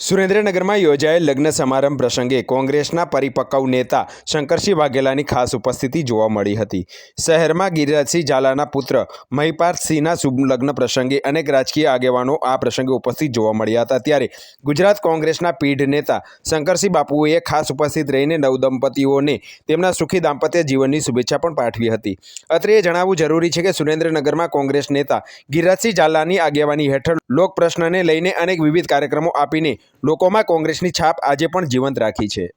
સુરેન્દ્રનગરમાં યોજાયેલ લગ્ન સમારંભ પ્રસંગે કોંગ્રેસના પરિપક્વ નેતા શંકરસિંહ વાઘેલાની ખાસ ઉપસ્થિતિ જોવા મળી હતી. શહેરમાં ગિરિરાજસિંહ ઝાલાના પુત્ર મહિપાર્થસિંહના શુભ લગ્ન પ્રસંગે અનેક રાજકીય આગેવાનો આ પ્રસંગે ઉપસ્થિત જોવા મળ્યા હતા. ત્યારે ગુજરાત કોંગ્રેસના પીઢ નેતા શંકરસિંહ બાપુએ ખાસ ઉપસ્થિત રહીને નવદંપતીઓને તેમના સુખી દાંપત્ય જીવનની શુભેચ્છા પણ પાઠવી હતી. અત્રે એ જણાવવું જરૂરી છે કે સુરેન્દ્રનગરમાં કોંગ્રેસ નેતા ગિરિરાજસિંહ ઝાલાની આગેવાની હેઠળ લોક પ્રશ્નને લઈને અનેક વિવિધ કાર્યક્રમો આપીને લોકોમાં કોંગ્રેસની છાપ આજે પણ જીવંત રાખી છે.